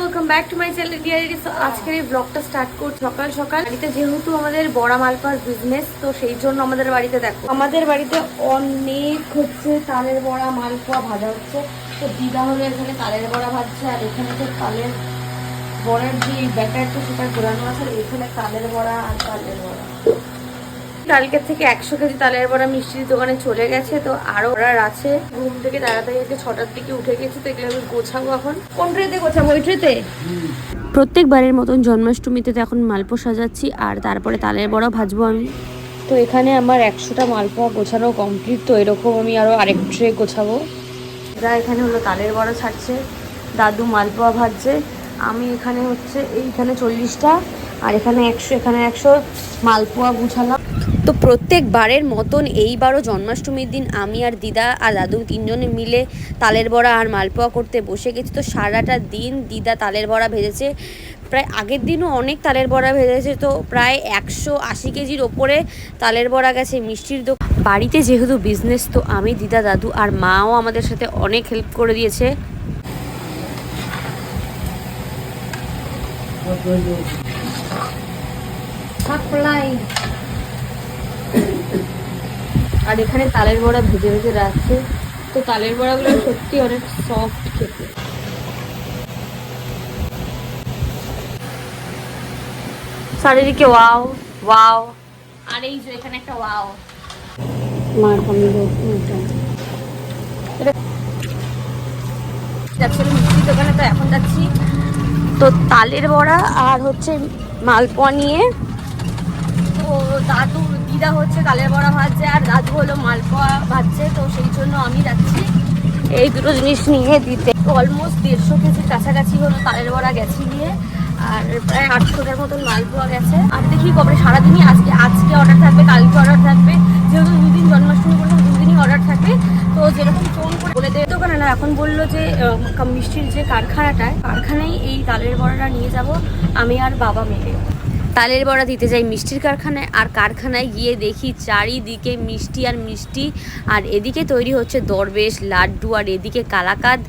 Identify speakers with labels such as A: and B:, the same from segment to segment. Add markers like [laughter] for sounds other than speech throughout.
A: Welcome back to আজকের এই ব্লগটা স্টার্ট করছি সকাল সকাল। বাড়িতে যেহেতু আমাদের বড়া মালপার বিজনেস তো সেই জন্য আমাদের বাড়িতে দেখো। আমাদের বাড়িতে অনেক হচ্ছে তালের বড়া মালপোয়া ভাজা হচ্ছে। তো দিদা হলো এখানে তালের বড়া ভাজছে, আর এখানে তো তালের বড়ার যে ব্যাটারটা সেটা ঘোরানো আছে এখানে তালের বড়া আর তালের বড়া। কালকের থেকে একশো কেজি তালের বড়া মিষ্টির দোকানে চলে গেছে তো আরও অর্ডার আছে। ঘুম থেকে তাড়াতাড়ি আজকে ছটার দিকে উঠে গেছি তো এগুলো আমি গোছাবো এখন। কোন ট্রেতে গোছাবো? ওই ট্রেতে প্রত্যেকবারের মতন জন্মাষ্টমীতে তো এখন মালপো সাজাচ্ছি আর তারপরে তালের বড়া ভাজবো আমি। তো এখানে আমার একশোটা মালপোয়া গোছানো কমপ্লিট তো এরকম আমি আরও আরেক ট্রে গোছাবো। যা এখানে হলো তালের বড়া ছাড়ছে দাদু মালপোয়া ভাজছে। আমি এখানে হচ্ছে এইখানে চল্লিশটা আর এখানে একশো এখানে একশো মালপোয়া গুছালাম। তো প্রত্যেকবারের মতন এইবারও জন্মাষ্টমীর দিন আমি আর দিদা আর দাদু তিনজনে মিলে তালের বড়া আর মালপোয়া করতে বসে গেছি। তো সারাটা দিন দিদা তালের বড়া ভেজেছে। প্রায় আগের দিনও অনেক তালের বড়া ভেজেছে। তো প্রায় একশো আশি কেজির ওপরে তালের বড়া গেছে মিষ্টির দোকান। বাড়িতে যেহেতু বিজনেস তো আমি, দিদা, দাদু আর মাও আমাদের সাথে অনেক হেল্প করে দিয়েছে। আর এখানে তালের বড়া ভেজে ভেজে রাখছে। তো তালের বড়াগুলো সত্যি অনেক সফট খেতে। চারিদিকে ওয়াও ওয়াও। আর এই যে এখানে একটা ওয়াও। মার দোকানে, তো এখন যাচ্ছি। তো তালের বড়া আর হচ্ছে মালপোয়া নিয়ে। তো দাদু দিদা হচ্ছে কালের বড়া ভাজছে আর দাদু হলো মালপোয়া ভাজছে তো সেই জন্য আমি যাচ্ছি। এই দুটো জিনিস নিয়ে দিতে। অলমোস্ট দেড়শো কেজির কাছাকাছি হলো তালের বড়া গেছে নিয়ে আর প্রায় আটশোটার মতন মালপোয়া গেছে। আর দেখি কবে সারাদিনই আজকে আজকে অর্ডার থাকবে কালকে অর্ডার থাকবে। যেহেতু দুদিন জন্মাষ্টমী বললাম দুদিনই অর্ডার থাকে তো যেরকম ফোন করে বলে দেবে দোকানে না, এখন বলল যে মিষ্টির যে কারখানাটায় কারখানায় এই তালের বড়াটা নিয়ে যাব আমি আর বাবা মিলে। তালের বড়া দিতে যাই মিষ্টির কারখানায় আর কারখানায় গিয়ে দেখি চারিদিকে মিষ্টি আর মিষ্টি। আর এদিকে তৈরি হচ্ছে দরবেশ, লাড্ডু, আর এদিকে কালাকাদ।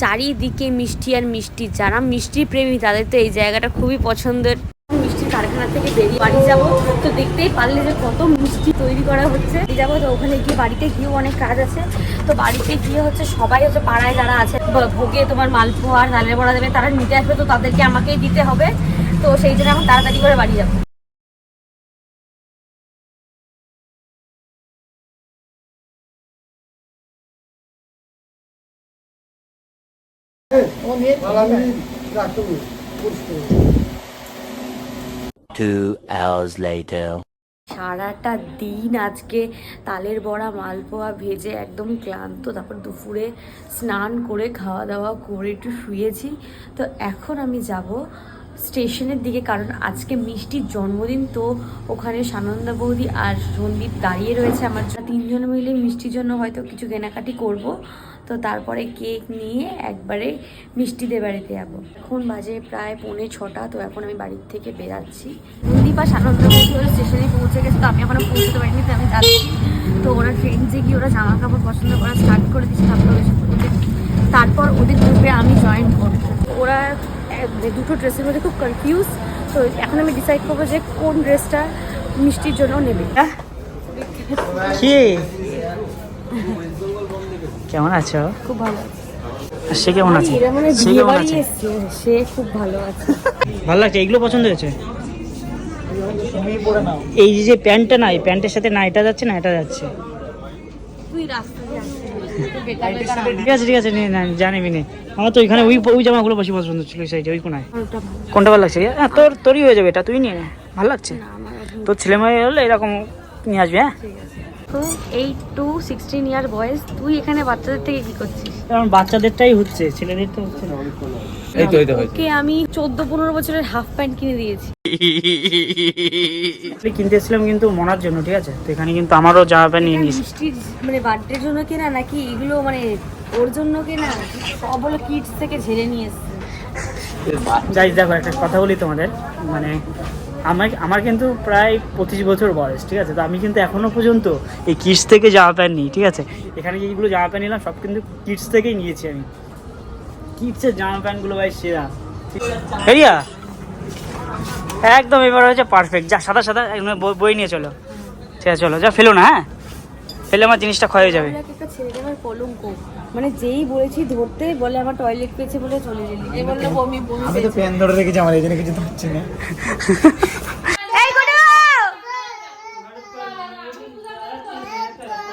A: চারিদিকে মিষ্টি আর মিষ্টি। যারা মিষ্টি প্রেমী, তাদের তো এই জায়গাটা খুবই পছন্দের। মিষ্টির কারখানা থেকে বেরিয়ে বাড়ি যাব। তো দেখতেই পারলে যে কত মিষ্টি তৈরি করা হচ্ছে। যাব তো ওখানে গিয়ে বাড়িতে গিয়েও অনেক কাজ আছে। তো বাড়িতে গিয়ে হচ্ছে সবাই হচ্ছে পাড়ায় যারা আছে ভোগে তোমার মালপোয়া তালের বড়া দেবে, তারা নিতে আসবে তো তাদেরকে আমাকেই দিতে হবে তো সেই জন্য এখন তাড়াতাড়ি করে বাড়ি যাব
B: Two hours later.
A: সারাটা দিন আজকে তালের বড়া, মালপোয়া ভেজে একদম ক্লান্ত। তারপর দুপুরে স্নান করে খাওয়া দাওয়া করে একটু শুয়েছি। তো এখন আমি যাব স্টেশনের দিকে, কারণ আজকে মিষ্টির জন্মদিন, তো ওখানে সানন্দা বৌদি আর সন্দীপ দাঁড়িয়ে রয়েছে আমার তিনজন মিলে মিষ্টির জন্য হয়তো কিছু কেনাকাটি করব। তো তারপরে কেক নিয়ে একবারে মিষ্টিদের বাড়িতে যাব। এখন বাজে প্রায় পৌনে ছটা, তো এখন আমি বাড়ির থেকে বেরাচ্ছি। সানন্দা বৌদি স্টেশনে পৌঁছে গেছে, তো আমি এখনও পৌঁছতে পারিনি তো আমি যাচ্ছি। তো ওরা ট্রেনসে গিয়ে ওরা জামা কাপড় পছন্দ করা স্টার্ট করে দিচ্ছে তারপর তারপর ওদের গ্রুপে আমি জয়েন করব। ওরা দুটো ড্রেসের মধ্যে খুব কনফিউজ তো এখন আমি ডিসাইড করব যে কোন ড্রেসটা মিষ্টির জন্য নেবে।
C: কেমন আছো?
A: খুব ভালো।
C: সে কেমন আছে?
A: মানে
C: সে কেমন আছে?
A: সে খুব ভালো আছে।
C: ভালো লাগছে? এগুলো পছন্দ হয়েছে? এই যে প্যান্টটা না এই প্যান্টের সাথে না এটা যাচ্ছে না এটা যাচ্ছে। ঠিক আছে ঠিক আছে নে, না জানিবি নে। আমার তো ওইখানে ওই ওই জামাগুলো বেশি পছন্দ ছিল ওই সাইডে ওই কোনায়। কোনটা ভালো? লাগছে? হ্যাঁ তোর তোরই হয়ে যাবে এটা তুই নিয়ে ভালো লাগছে? তোর ছেলে মেয়ে হলে এরকম নিয়ে আসবি হ্যাঁ?
A: তো এইট টু সিক্সটিন ইয়ার বয়স তুই এখানে বাচ্চাদের থেকে কি করছিস?
C: কারণ বাচ্চাদেরটাই হচ্ছে ছেলেদের তো হচ্ছে না
A: ওকে আমি চোদ্দ পনেরো বছরের হাফ প্যান্ট কিনে দিয়েছি। [laughs]
C: কিনতে এসেছিলাম কিন্তু মনার জন্য ঠিক আছে? তো এখানে কিন্তু আমারও জামা প্যান্ট নিয়ে নিয়েছি
A: মানে বার্থডের জন্য কেনা নাকি এগুলো মানে ওর জন্য কেনা? সব হলো কিডস থেকে ঝেড়ে নিয়ে এসছে।
C: যাই দেখো একটা কথা বলি তোমাদের। মানে আমার আমার কিন্তু প্রায় পঁচিশ বছর বয়স, ঠিক আছে? তো আমি কিন্তু এখনও পর্যন্ত এই কিডস থেকে জামা প্যান্ট নিই, ঠিক আছে? এখানে যেগুলো জামা প্যান্ট নিলাম, সব কিন্তু কিডস থেকেই নিয়েছি আমি। কিডসের জামা প্যান্টগুলো ভাই সেরা। রিয়া একদম এবার হচ্ছে পারফেক্ট যা, সাদা সাদা বই নিয়ে চলো। ঠিক আছে, চলো, যা, ফেলো না হ্যাঁ? ফেলে আমার জিনিসটা ক্ষয় হয়ে যাবে।
A: মানে যেই বলেছি ধরতে বলে আমার টয়লেট পেয়েছে বলে চলে গেলি। যে বলল বমি বমি
D: আমি তো পেন ধরে রেখেছি আমার এই জন্য কিছু ধরছি না।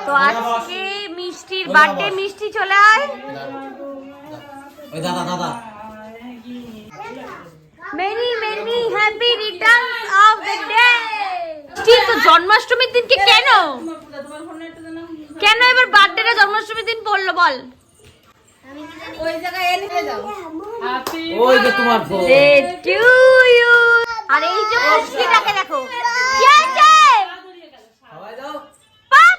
A: তো আজকে মিষ্টির বার্থডে মিষ্টি চলে আয়।
D: ওই দাদা দাদা।
A: Many many happy returns of the day ঠিক তো জন্মাষ্টমীর দিনকে কেন? কেন এবার বার্থডেটা জন্মাষ্টমীর দিন পড়ল বল?
D: ওই যে তোমার ফোন
A: টু ইউ আর এই যে মিষ্টিটাকে দেখো। কি আছে পাপ!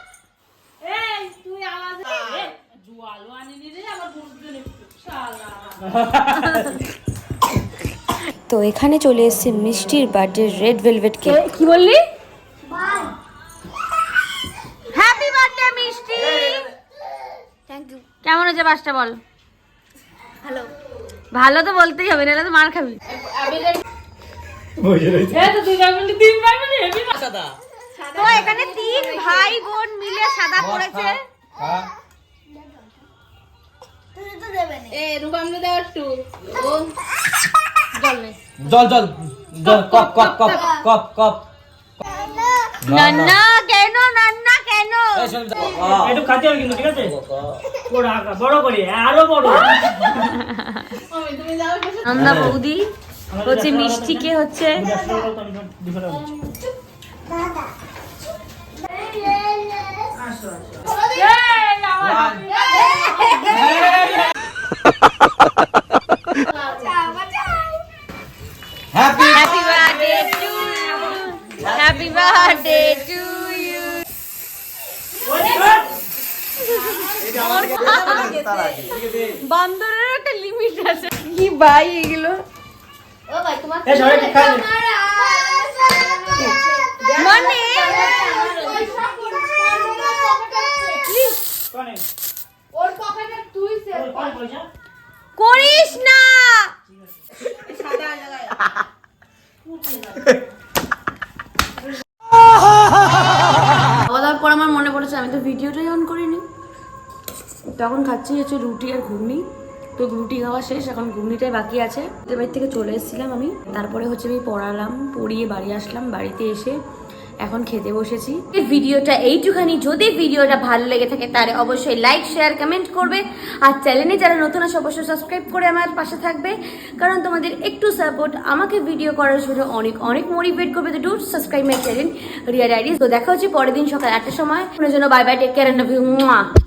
A: তো এখানে চলে এসেছে মিষ্টির বার্থডে রেড ভেলভেট কেক। কি বললি হ্যাপি বার্থডে মিষ্টি থ্যাংক ইউ কেমন হয়েছে বাসটা বল? ভালো। ভালো তো বলতেই হবে নাহলে তো মার খাবি। তো এখানে তিন ভাই বোন মিলে সাদা করেছে [laughs]
D: জল জল জল কপ কপ কপ কপ কপ।
A: নান্না কেন নান্না কেন?
C: একটু খাতে হবে কিন্তু ঠিক আছে? বড় করে আরও বড়।
A: নন্দা বৌদি হচ্ছে মিষ্টিকে হচ্ছে
C: আসো টাকা
A: বান্দরের একটা লিমিট আছে। কি ভাই এগুলো। মানে? করিস না। খাওয়া দাওয়ার পর আমার মনে পড়েছে আমি তো ভিডিওটাই অন করিনি। তখন খাচ্ছি হচ্ছে রুটি আর ঘুগনি। তো রুটি খাওয়া শেষ, এখন ঘুগনিটাই বাকি আছে। তো বাড়ি থেকে চলে এসেছিলাম আমি। তারপরে হচ্ছে আমি পড়ালাম, পড়িয়ে বাড়ি আসলাম, বাড়িতে এসে এখন খেতে বসেছি। ভিডিওটা এইটুখানি, যদি ভিডিওটা ভালো লেগে থাকে তাহলে অবশ্যই লাইক শেয়ার কমেন্ট করবে। আর চ্যানেলে যারা নতুন আছে, অবশ্যই সাবস্ক্রাইব করে আমার পাশে থাকবে। কারণ তোমাদের একটু সাপোর্ট আমাকে ভিডিও করার জন্য অনেক অনেক মোটিভেট করবে তো do subscribe my channel Riya diaries তো দেখা হচ্ছে পরের দিন সকাল আটটার সময়। জন্য বাই বাই টেক কেয়ার